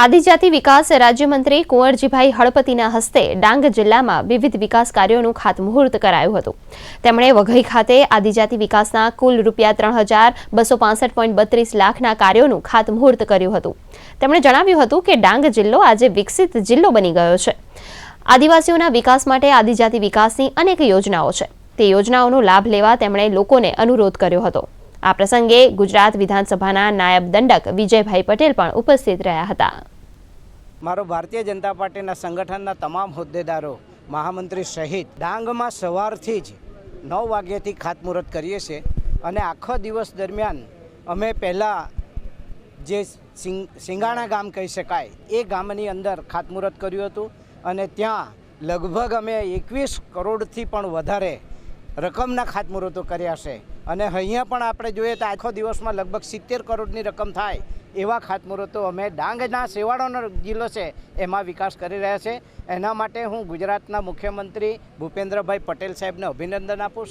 આદિજાતિ વિકાસ રાજ્યમંત્રી કુંવરજીભાઈ હળપતિના હસ્તે ડાંગ જિલ્લામાં વિવિધ વિકાસ કાર્યોનું ખાતમુહૂર્ત કરાયું હતું. તેમણે વઘઈ ખાતે આદિજાતિ વિકાસના કુલ રૂપિયા ત્રણ હજાર બસો પાસઠ પોઈન્ટ બત્રીસ લાખના કાર્યોનું ખાતમુહૂર્ત કર્યું હતું. તેમણે જણાવ્યું હતું કે ડાંગ જિલ્લો આજે વિકસિત જિલ્લો બની ગયો છે. આદિવાસીઓના વિકાસ માટે આદિજાતિ વિકાસની અનેક યોજનાઓ છે. તે યોજનાઓનો લાભ લેવા તેમણે લોકોને અનુરોધ કર્યો હતો. આ પ્રસંગે ગુજરાત વિધાનસભાના નાયબ દંડક વિજયભાઈ પટેલ પણ ઉપસ્થિત રહ્યા હતા. મારો ભારતીય જનતા પાર્ટીના સંગઠનના તમામ હોદ્દેદારો, મહામંત્રી સહિત ડાંગમાં સવારથી જ નવ વાગ્યાથી ખાતમુહૂર્ત કરીએ છીએ અને આખો દિવસ દરમિયાન અમે પહેલાં જે સિંગ, સિંગાણા ગામ કહી શકાય, એ ગામની અંદર ખાતમુહૂર્ત કર્યું હતું અને ત્યાં લગભગ અમે એકવીસ કરોડથી પણ વધારે રકમના ખાતમુહૂર્તો કર્યા છે. અને અહીંયા પણ આપણે જોઈએ તો આખો દિવસમાં લગભગ સિત્તેર કરોડની રકમ થાય એવા ખાતમુહૂર્તો અમે ડાંગના સેવાડોનો જિલ્લો છે એમાં વિકાસ કરી રહ્યા છે. એના માટે હું ગુજરાતના મુખ્યમંત્રી ભૂપેન્દ્રભાઈ પટેલ સાહેબને અભિનંદન આપું